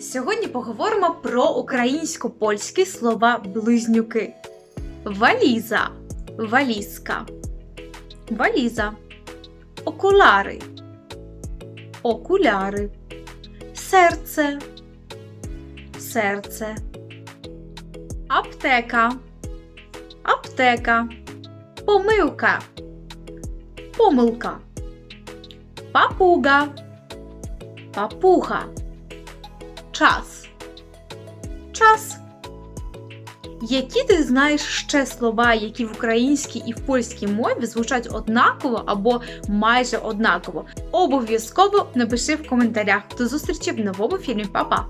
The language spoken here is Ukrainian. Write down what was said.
Сьогодні поговоримо про українсько-польські слова близнюки. Валіза, валізка, валіза, окуляри, окуляри, серце, серце, аптека, аптека, помилка, помилка, папуга, папуга, час, час. Які ти знаєш ще слова, які в українській і в польській мові звучать однаково або майже однаково? Обов'язково напиши в коментарях. До зустрічі в новому фільмі. Па-па!